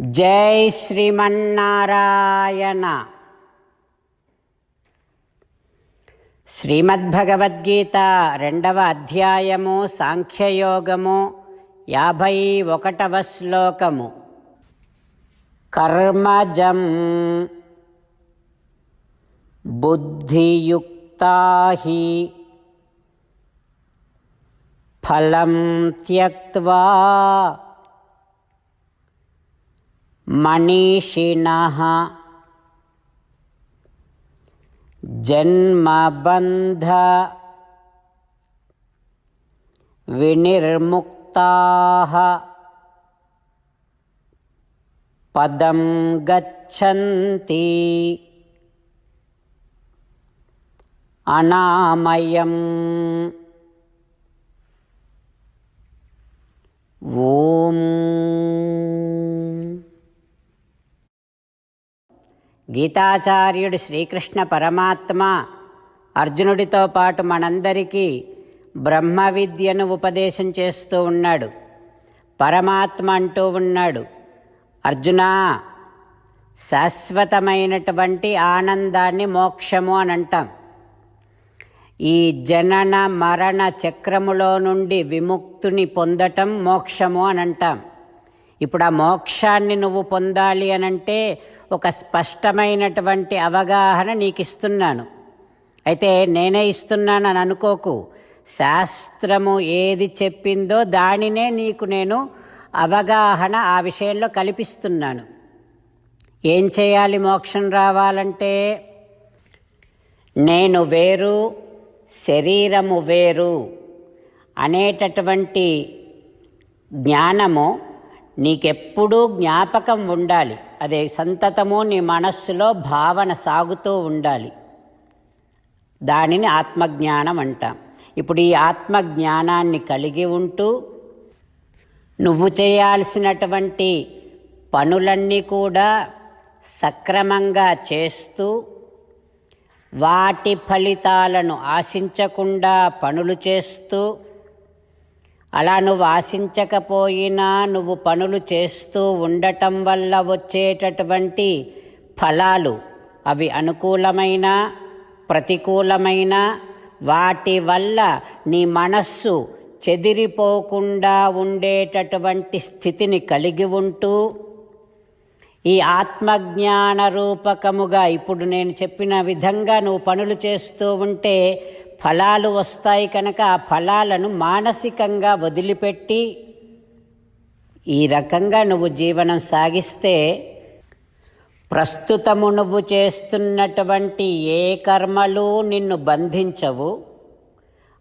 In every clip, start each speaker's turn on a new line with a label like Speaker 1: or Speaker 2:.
Speaker 1: జై శ్రీమన్నారాయణ. శ్రీమద్భగవద్గీత రెండవ అధ్యాయము సాంఖ్యయోగము యాభై ఒకటవ శ్లోకము. కర్మజం బుద్ధియుక్త ఫలం త్యక్వా मनीषिणः। जन्मबन्ध विनिर्मुक्ताः। पदं गच्छन्ति। अनामयम् ॐ గీతాచార్యుడు శ్రీకృష్ణ పరమాత్మ అర్జునుడితో పాటు మనందరికీ బ్రహ్మ విద్యను ఉపదేశం చేస్తూ ఉన్నాడు. పరమాత్మ అంటూ ఉన్నాడు. అర్జునా శాశ్వతమైనటువంటి ఆనందాన్ని మోక్షము అని అంటాం. ఈ జనన మరణ చక్రములో నుండి విముక్తుని పొందటం మోక్షము అని అంటాం. ఇప్పుడు ఆ మోక్షాన్ని నువ్వు పొందాలి అనంటే ఒక స్పష్టమైనటువంటి అవగాహన నీకు ఇస్తున్నాను అయితే నేనే ఇస్తున్నాను అని అనుకోకు. శాస్త్రము ఏది చెప్పిందో దానినే నీకు నేను అవగాహన ఆ విషయంలో కల్పిస్తున్నాను. ఏం చేయాలి మోక్షం రావాలంటే? నేను వేరు శరీరము వేరు అనేటటువంటి జ్ఞానము నీకెప్పుడూ జ్ఞాపకం ఉండాలి. అదే సంతతము నీ మనస్సులో భావన సాగుతూ ఉండాలి. దానిని ఆత్మజ్ఞానం అంటాం. ఇప్పుడు ఈ ఆత్మజ్ఞానాన్ని కలిగి ఉంటూ నువ్వు చేయాల్సినటువంటి పనులన్నీ కూడా సక్రమంగా చేస్తూ వాటి ఫలితాలను ఆశించకుండా పనులు చేస్తూ అలా నువ్వు ఆశించకపోయినా నువ్వు పనులు చేస్తూ ఉండటం వల్ల వచ్చేటటువంటి ఫలాలు అవి అనుకూలమైన ప్రతికూలమైన వాటి వల్ల నీ మనస్సు చెదిరిపోకుండా ఉండేటటువంటి స్థితిని కలిగి ఉంటూ ఈ ఆత్మజ్ఞాన రూపకముగా ఇప్పుడు నేను చెప్పిన విధంగా నువ్వు పనులు చేస్తూ ఉంటే ఫలాలు వస్తాయి కనుక ఆ ఫలాలను మానసికంగా వదిలిపెట్టి ఈ రకంగా నువ్వు జీవనం సాగిస్తే ప్రస్తుతము నువ్వు చేస్తున్నటువంటి ఏ కర్మలు నిన్ను బంధించవు.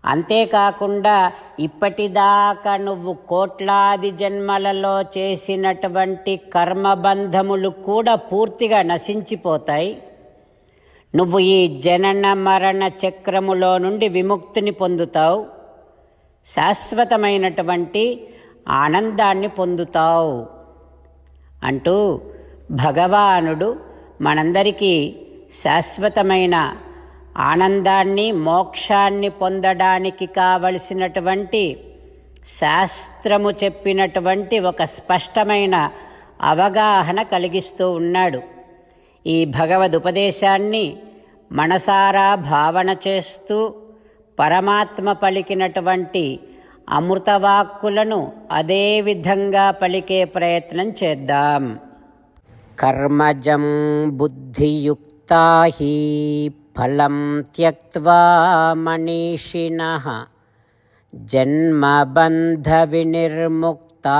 Speaker 1: అంతేకాకుండా ఇప్పటిదాకా నువ్వు కోట్లాది జన్మలలో చేసినటువంటి కర్మబంధములు కూడా పూర్తిగా నశించిపోతాయి. నువ్వు ఈ జనన మరణ చక్రములో నుండి విముక్తిని పొందుతావు. శాశ్వతమైనటువంటి ఆనందాన్ని పొందుతావు. అంటూ భగవానుడు మనందరికీ శాశ్వతమైన ఆనందాన్ని మోక్షాన్ని పొందడానికి కావలసినటువంటి శాస్త్రము చెప్పినటువంటి ఒక స్పష్టమైన అవగాహన కలిగిస్తూ ఉన్నాడు. ఈ భగవదుపదేశాన్ని మనసారా భావన చేస్తూ పరమాత్మ పలికినటువంటి అమృతవాక్కులను అదే విధంగా పలికే ప్రయత్నం చేద్దాం. కర్మజం బుద్ధియుక్తా హి ఫలం త్యక్వా మనీషిణ జన్మబంధ వినిర్ముక్తా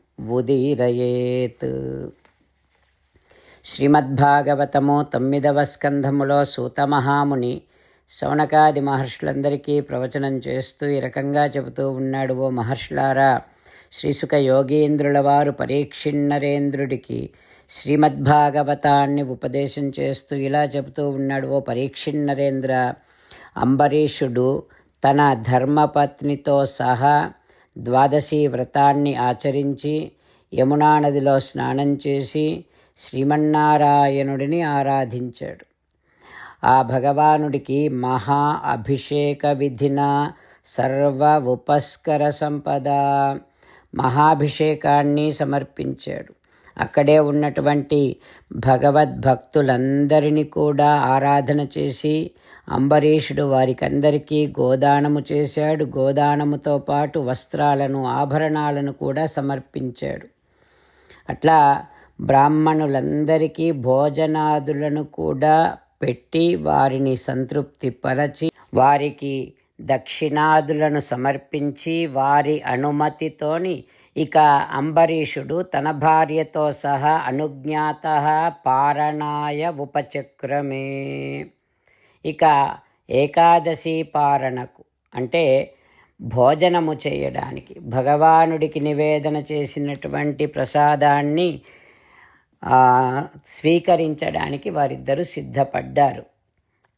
Speaker 1: ఉదీరయేత్. శ్రీమద్భాగవతము తొమ్మిదవ స్కంధములో సూతమహాముని శౌనకాది మహర్షులందరికీ ప్రవచనం చేస్తూ ఈ రకంగా చెబుతూ ఉన్నాడు ఓ మహర్షులారా! శ్రీసుఖ యోగీంద్రుల వారు పరీక్షిన్నరేంద్రుడికి శ్రీమద్భాగవతాన్ని ఉపదేశం చేస్తూ ఇలా చెబుతూ ఉన్నాడు ఓ పరీక్షిన్నరేంద్ర! అంబరీషుడు తన ధర్మపత్నితో సహా ద్వాదశి వ్రతాన్ని ఆచరించి యమునా నదిలో స్నానం చేసి శ్రీమన్నారాయణుడిని ఆరాధించాడు. ఆ భగవానుడికి మహా అభిషేక విధిన సర్వ ఉపస్కర సంపద మహాభిషేకాన్ని సమర్పించాడు. అక్కడే ఉన్నటువంటి భగవద్భక్తులందరినీ కూడా ఆరాధన చేసి అంబరీషుడు వారికందరికీ గోదానము చేశాడు. గోదానముతో పాటు వస్త్రాలను ఆభరణాలను కూడా సమర్పించాడు. అట్లా బ్రాహ్మణులందరికీ భోజనాదులను కూడా పెట్టి వారిని సంతృప్తిపరచి వారికి దక్షిణాదులను సమర్పించి వారి అనుమతితోని ఇక అంబరీషుడు తన భార్యతో సహా అనుజ్ఞాత పారణాయ ఉపచక్రమే. ఇక ఏకాదశి పారణకు అంటే భోజనము చేయడానికి భగవానుడికి నివేదన చేసినటువంటి ప్రసాదాన్ని స్వీకరించడానికి వారిద్దరూ సిద్ధపడ్డారు.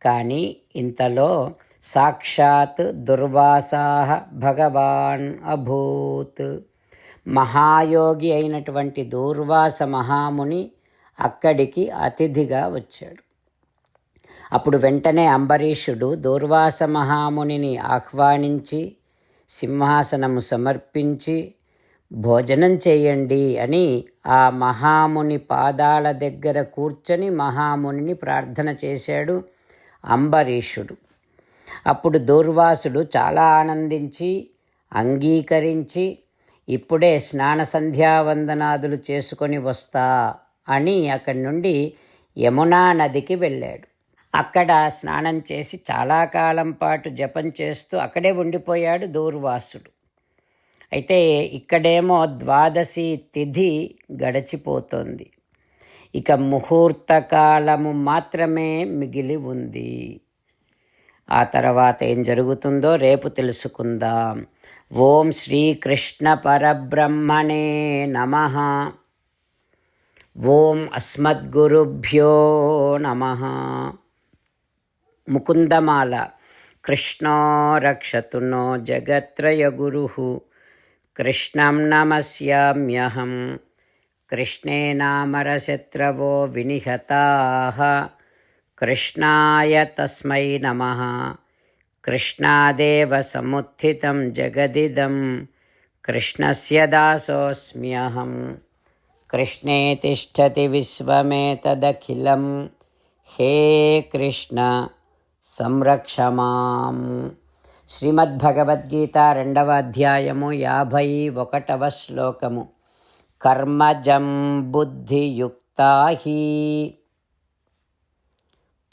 Speaker 1: కానీ ఇంతలో సాక్షాత్ దుర్వాసాహ భగవాన్ అభూత్. మహాయోగి అయినటువంటి దూర్వాస మహాముని అక్కడికి అతిథిగా వచ్చాడు. అప్పుడు వెంటనే అంబరీషుడు దూర్వాస మహామునిని ఆహ్వానించి సింహాసనము సమర్పించి భోజనం చేయండి అని ఆ మహాముని పాదాల దగ్గర కూర్చొని మహామునిని ప్రార్థన చేశాడు అంబరీషుడు. అప్పుడు దూర్వాసుడు చాలా ఆనందించి అంగీకరించి ఇప్పుడే స్నాన సంధ్యావందనాదులు చేసుకొని వస్తా అని అక్కడి నుండి యమునా నదికి వెళ్ళాడు. అక్కడ స్నానం చేసి చాలా కాలం పాటు జపం చేస్తూ అక్కడే ఉండిపోయాడు దూర్వాసుడు. అయితే ఇక్కడేమో ద్వాదశి తిథి గడిచిపోతుంది. ఇక ముహూర్త కాలము మాత్రమే మిగిలి ఉంది. ఆ తర్వాత ఏం జరుగుతుందో రేపు తెలుసుకుందాం. ఓం శ్రీకృష్ణ పరబ్రహ్మణే నమ. ఓం అస్మద్గురుభ్యో నమ. मुकुंदमाला, कृष्णो रक्षतु नो जगत्रयगुरुः, कृष्णं नमस्याम्यहं, कृष्णे नामरशत्रवो विनिहताः कृष्णा तस्मै नमः, कृष्णादेव समुत्थितं कृष्ण कृष्णस्य दासोऽस्म्यहं, कृष्णे तिष्ठति विश्वमेतदखिलं, हे कृष्ण। సంరక్ష మాం శ్రీమద్భగవద్గీత రెండవ అధ్యాయము యాభై ఒకటవ శ్లోకము. కర్మజం బుద్ధియుక్తా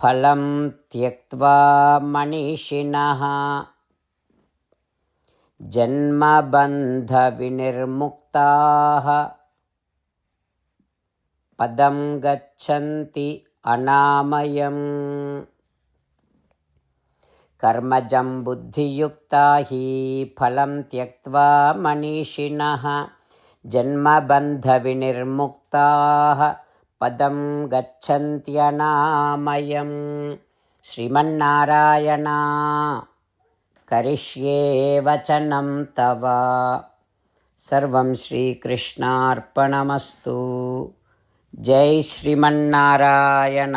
Speaker 1: ఫలం త్యక్వా మనీషిణ జన్మబంధ జన్మబంధవినిర్ముక్తాः. పదం గచ్చంతి అనామయం. కర్మజం బుద్ధియుక్తా హి ఫలం త్యక్వా మనీషిణः జన్మబంధవినిర్ముక్తాः పదం గచ్చంత్యనామయం శ్రీమన్నారాయణ కరిష్యే వచనం తవ సర్వం శ్రీకృష్ణార్పణమస్తు జై శ్రీమన్నారాయణ